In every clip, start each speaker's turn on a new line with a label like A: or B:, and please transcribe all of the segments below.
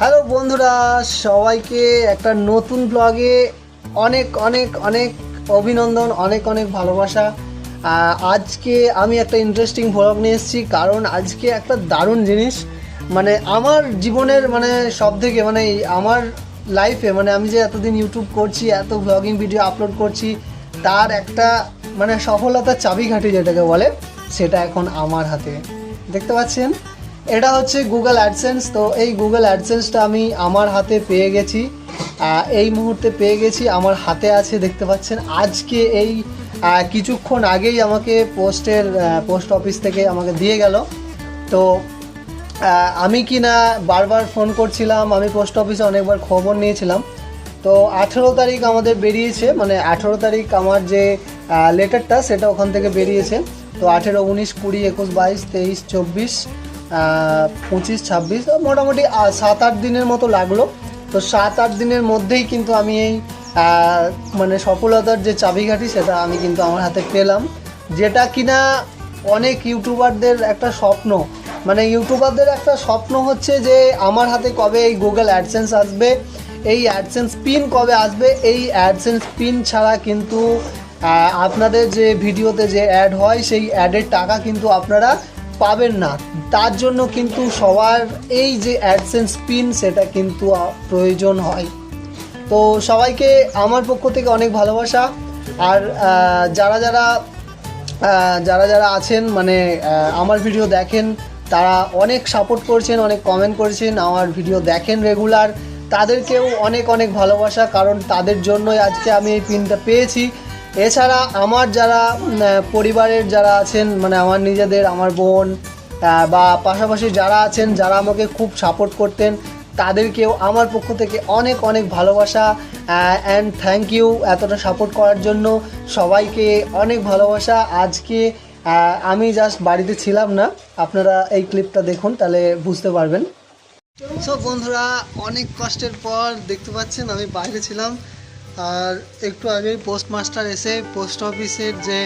A: Hello বন্ধুরা, সবাইকে একটা নতুন ব্লগে অনেক অনেক অনেক অভিনন্দন, অনেক অনেক ভালোবাসা। আজকে আমি একটা ইন্টারেস্টিং ব্লগ নিয়ে এসেছি, কারণ আজকে একটা দারুণ জিনিস। মানে আমার জীবনের মানে সব থেকে মানে আমার লাইফে মানে আমি যে এতদিন ইউটিউব করছি, এত ব্লগিং ভিডিও আপলোড করছি, তার একটা মানে সফলতার চাবিকাঠি যেটাকে বলে, সেটা এখন আমার হাতে। দেখতে পাচ্ছেন? এটা হচ্ছে গুগল অ্যাডসেন্স তো এই গুগল অ্যাডসেন্সটা আমি আমার হাতে পেয়ে গেছি। এই মুহূর্তে পেয়ে গেছি, আমার হাতে আছে, দেখতে পাচ্ছেন। আজকে এই কিছুক্ষণ আগেই আমাকে পোস্টের পোস্ট অফিস থেকে আমাকে দিয়ে গেল। তো আমি কি না বারবার ফোন করছিলাম, আমি পোস্ট অফিসে অনেকবার খবর নিয়েছিলাম। তো, আঠেরো তারিখ আমাদের বেরিয়েছে মানে আঠেরো তারিখ আমার যে লেটারটা সেটা ওখান থেকে বেরিয়েছে। তো, আঠেরো, উনিশ, কুড়ি, একুশ, বাইশ, তেইশ, চব্বিশ পঁচিশ, ছাব্বিশ মোটামুটি সাত, আট দিনের মতো লাগল। তো সাত, আট দিনের মধ্যেই কিন্তু আমি এই মানে সফলতার যে চাবিকাঠি, সেটা আমি কিন্তু আমার হাতে পেলাম। যেটা কিনা অনেক ইউটিউবারদের একটা স্বপ্ন। মানে ইউটিউবারদের একটা স্বপ্ন হচ্ছে যে, আমার হাতে কবে এই গুগল অ্যাডসেন্স আসবে, এই অ্যাডসেন্স পিন কবে আসবে, এই অ্যাডসেন্স পিন ছাড়া কিন্তু আপনাদের যে ভিডিওতে যে অ্যাড হয়, সেই অ্যাডের টাকা কিন্তু আপনারা পাবেন না। তার জন্য কিন্তু সবার এই যে অ্যাডসেন্স পিন সেটা কিন্তু প্রয়োজন হয়। তো সবাইকে আমার পক্ষ থেকে অনেক ভালোবাসা। আর যারা যারা যারা যারা আছেন মানে আমার ভিডিও দেখেন, তারা অনেক সাপোর্ট করছেন, অনেক কমেন্ট করেছেন, আমার ভিডিও দেখেন রেগুলার তাদেরকেও অনেক অনেক ভালোবাসা, কারণ তাদের জন্যই আজকে আমি এই পিনটা পেয়েছি। এছাড়া আমার যারা পরিবারের যারা আছেন মানে আমার নিজেদের, আমার বোন বা পাশাপাশি যারা আছেন, যারা আমাকে খুব সাপোর্ট করতেন, তাদেরকেও আমার পক্ষ থেকে অনেক অনেক ভালোবাসা অ্যান্ড থ্যাংক ইউ এতটা সাপোর্ট করার জন্য সবাইকে অনেক ভালোবাসা। আজকে আমি জাস্ট বাড়িতে ছিলাম না। আপনারা এই ক্লিপটা দেখুন, তাহলে বুঝতে পারবেন। সো বন্ধুরা, অনেক কষ্টের পর দেখতে পাচ্ছেন, আমি বাইরে ছিলাম। আর একটু আগেই পোস্টমাস্টার এসে পোস্ট অফিসের যে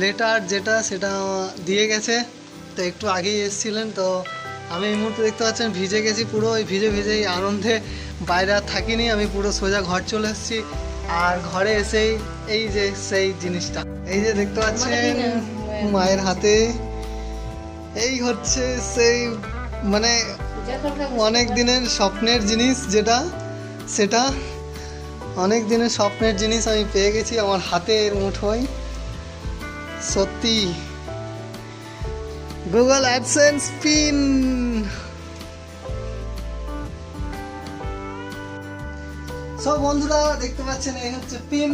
A: লেটার যেটা সেটা দিয়ে গেছে। তো একটু আগেই এসেছিলেন তো আমি এই মুহূর্তে দেখতে পাচ্ছেন ভিজে গেছি পুরো ওই ভিজে ভিজেই আনন্দে বাইরে আর থাকিনি আমি পুরো সোজা ঘর চলে এসেছি। আর ঘরে এসেই এই যে সেই জিনিসটা। এই যে দেখতে পাচ্ছেন মায়ের হাতে এই হচ্ছে সেই মানে অনেক দিনের স্বপ্নের জিনিস যেটা সেটা অনেক দিনের স্বপ্নের জিনিস আমি পেয়ে গেছি, আমার হাতের মুঠোয়। সত্যি গুগল অ্যাডসেন্স পিন সব বন্ধুরা, দেখতে পাচ্ছেন, এই হচ্ছে পিন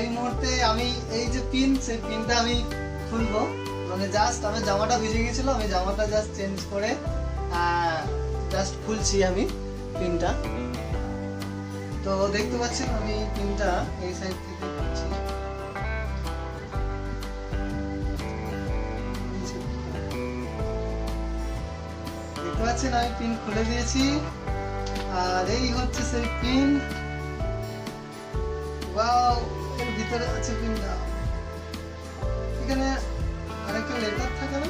A: এই মুহূর্তে আমি, এই যে পিন সেই পিনটা আমি খুলবো। মানে জাস্ট আমার জামাটা ভিজে গেছিল, আমি জামাটা জাস্ট চেঞ্জ করে জাস্ট খুলছি আমি পিনটা তো দেখতে পাচ্ছেন আমি পিনটা এই সাইড থেকে খুলছি দেখতে পাচ্ছেন আমি পিন খুলে দিয়েছি। আর এই হচ্ছে সেই পিন ভিতরে আছে পিনটা এখানে আরেকটা লেটার থাকে না?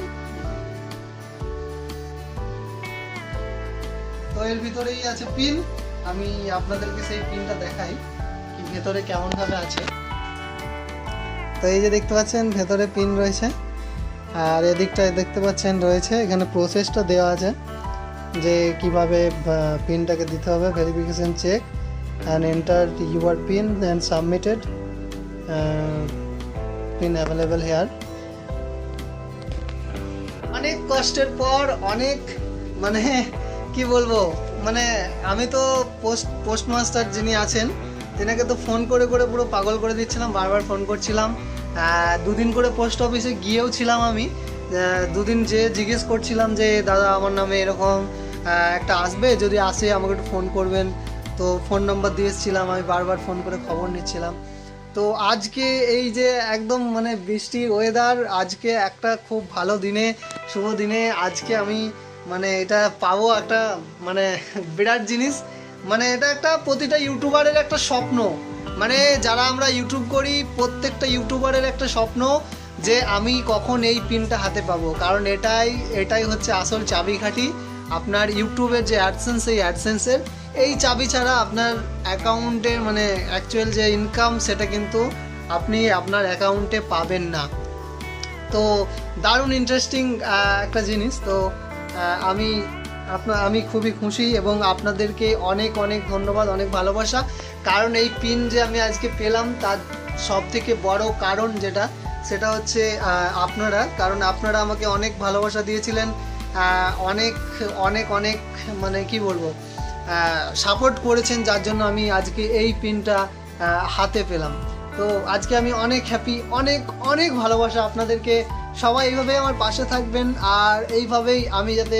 A: তো এর ভিতরেই আছে পিন আমি আপনাদেরকে সেই পিনটা দেখাই কি ভেতরে কেমন ভাবে আছে। তো এই যে দেখতে পাচ্ছেন, ভেতরে পিন রয়েছে। আর এদিকটায় দেখতে পাচ্ছেন রয়েছে, এখানে প্রসেসটা দেওয়া আছে যে কীভাবে পিনটাকে দিতে হবে verification check and enter your PIN and submitted PIN available here অনেক কষ্টের পর, অনেক মানে কি বলব? মানে আমি তো পোস্ট, পোস্টমাস্টার যিনি আছেন, তেনাকে তো ফোন করে করে পুরো পাগল করে দিচ্ছিলাম, বারবার ফোন করছিলাম। দুদিন করে পোস্ট অফিসে গিয়েও ছিলাম আমি। দুদিন যে জিজ্ঞেস করছিলাম যে, দাদা, আমার নামে এরকম একটা আসবে? যদি আসে, আমাকে একটু ফোন করবেন। তো ফোন নম্বর দিয়ে এসেছিলাম, আমি বারবার ফোন করে খবর নিচ্ছিলাম। তো আজকে এই যে একদম মানে বৃষ্টির ওয়েদার আজকে একটা খুব ভালো দিনে, শুভ দিনে, আজকে আমি মানে এটা পাবো একটা মানে বিরাট জিনিস। মানে এটা একটা প্রতিটা ইউটিউবারের একটা স্বপ্ন। মানে যারা আমরা ইউটিউব করি, প্রত্যেকটা ইউটিউবারের একটা স্বপ্ন যে আমি কখন এই পিনটা হাতে পাবো। কারণ এটাই এটাই হচ্ছে আসল চাবিকাঠি। আপনার ইউটিউবের যে অ্যাডসেন্স এই অ্যাডসেন্সের এই চাবি ছাড়া আপনার অ্যাকাউন্টের মানে অ্যাকচুয়াল যে ইনকাম সেটা কিন্তু আপনি আপনার অ্যাকাউন্টে পাবেন না। তো দারুণ ইন্টারেস্টিং একটা জিনিস। তো আমি আপনার আমি খুবই খুশি এবং আপনাদেরকে অনেক অনেক ধন্যবাদ, অনেক ভালোবাসা। কারণ এই পিন যে আমি আজকে পেলাম, তার সব থেকে বড় কারণ যেটা, সেটা হচ্ছে আপনারা। কারণ আপনারা আমাকে অনেক ভালোবাসা দিয়েছিলেন অনেক অনেক অনেক মানে কি বলব সাপোর্ট করেছেন, যার জন্য আমি আজকে এই পিনটা হাতে পেলাম। তো আজকে আমি অনেক হ্যাপি অনেক অনেক ভালোবাসা আপনাদেরকে সবাই এইভাবেই আমার পাশে থাকবেন, আর এইভাবেই আমি যাতে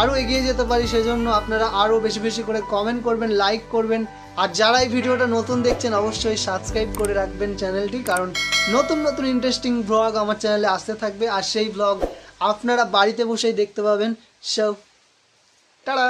A: আরও এগিয়ে যেতে পারি, সেজন্য আপনারা আরও বেশি বেশি করে কমেন্ট করবেন লাইক করবেন। আর যারা এই ভিডিওটা নতুন দেখছেন, অবশ্যই সাবস্ক্রাইব করে রাখবেন চ্যানেলটি কারণ নতুন নতুন ইন্টারেস্টিং ব্লগ আমার চ্যানেলে আসতে থাকবে। আর সেই ব্লগ আপনারা বাড়িতে বসেই দেখতে পাবেন। সব টাটা